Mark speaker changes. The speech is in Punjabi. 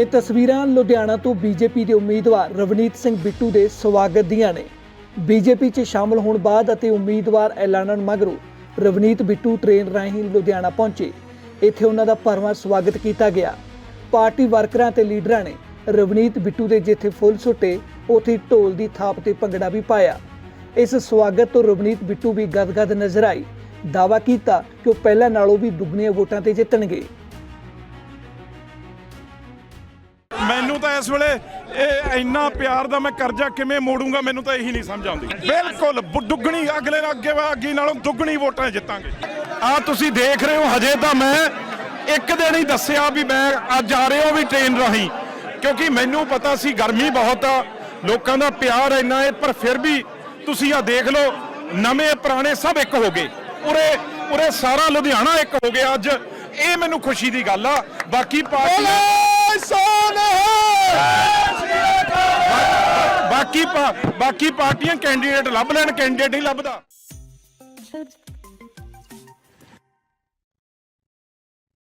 Speaker 1: ਇਹ ਤਸਵੀਰਾਂ ਲੁਧਿਆਣਾ ਤੋਂ ਬੀਜੇਪੀ ਦੇ ਉਮੀਦਵਾਰ ਰਵਨੀਤ ਸਿੰਘ ਬਿੱਟੂ ਦੇ ਸਵਾਗਤ ਦੀਆਂ ਨੇ। ਬੀਜੇਪੀ 'ਚ ਸ਼ਾਮਲ ਹੋਣ ਬਾਅਦ ਅਤੇ ਉਮੀਦਵਾਰ ਐਲਾਨਣ ਮਗਰੋਂ ਰਵਨੀਤ ਬਿੱਟੂ ਟ੍ਰੇਨ ਰਾਹੀਂ ਲੁਧਿਆਣਾ ਪਹੁੰਚੇ। ਇੱਥੇ ਉਹਨਾਂ ਦਾ ਭਰਵਾਂ ਸਵਾਗਤ ਕੀਤਾ ਗਿਆ। ਪਾਰਟੀ ਵਰਕਰਾਂ ਤੇ ਲੀਡਰਾਂ ਨੇ ਰਵਨੀਤ ਬਿੱਟੂ ਦੇ ਜਿੱਥੇ ਫੁੱਲ ਸੁੱਟੇ, ਉੱਥੇ ਢੋਲ ਦੀ ਥਾਪ ਤੇ ਭੰਗੜਾ ਵੀ ਪਾਇਆ। ਇਸ ਸਵਾਗਤ ਤੋਂ ਰਵਨੀਤ ਬਿੱਟੂ ਵੀ ਗਦਗਦ ਨਜ਼ਰ ਆਈ। ਦਾਵਾ ਕੀਤਾ ਕਿ ਉਹ ਪਹਿਲਾਂ ਨਾਲੋਂ ਵੀ ਦੁੱਗਣੀਆਂ ਵੋਟਾਂ ਤੇ ਜਿੱਤਣਗੇ।
Speaker 2: ਮੈਨੂੰ ਤਾਂ ਇਸ ਵੇਲੇ ਇਹ ਇੰਨਾ ਪਿਆਰ ਦਾ ਮੈਂ ਕਰਜ਼ਾ ਕਿਵੇਂ ਮੋੜੂੰਗਾ ਮੈਨੂੰ ਤਾਂ ਇਹੀ ਨਹੀਂ ਸਮਝ ਆਉਂਦੀ। ਬਿਲਕੁਲ ਦੁੱਗਣੀ ਅਗਲੇ ਅੱਗੇ ਅੱਗੇ ਨਾਲੋਂ ਦੁੱਗਣੀ ਵੋਟਾਂ ਜਿੱਤਾਂਗੇ। ਆ ਤੁਸੀਂ ਦੇਖ ਰਹੇ ਹੋ ਹਜੇ ਤਾਂ ਮੈਂ ਇੱਕ ਦਿਨ ਹੀ ਦੱਸਿਆ ਵੀ ਮੈਂ ਅੱਜ ਆ ਰਹੇ ਹਾਂ ਵੀ ਟ੍ਰੇਨ ਰਾਹੀਂ। ਕਿਉਂਕਿ ਮੈਨੂੰ ਪਤਾ ਸੀ ਗਰਮੀ ਬਹੁਤ ਆ ਲੋਕਾਂ ਦਾ ਪਿਆਰ ਇੰਨਾ ਹੈ ਪਰ ਫਿਰ ਵੀ ਤੁਸੀਂ ਆ ਦੇਖ ਲਓ ਨਵੇਂ ਪੁਰਾਣੇ ਸਭ ਇੱਕ ਹੋ ਗਏ। ਉਰੇ ਉਰੇ ਸਾਰਾ ਲੁਧਿਆਣਾ ਇੱਕ ਹੋ ਗਿਆ ਅੱਜ। ਇਹ ਮੈਨੂੰ ਖੁਸ਼ੀ ਦੀ ਗੱਲ ਆ। ਬਾਕੀ ਪਾਰਟੀ ਬਾਕੀ ਪਾ- ਬਾਕੀ ਪਾਰਟੀਆਂ ਕੈਂਡੀਡੇਟ ਲੱਭ ਲੈਣ ਕੈਂਡੀਡੇਟ ਨਹੀਂ ਲੱਭਦਾ।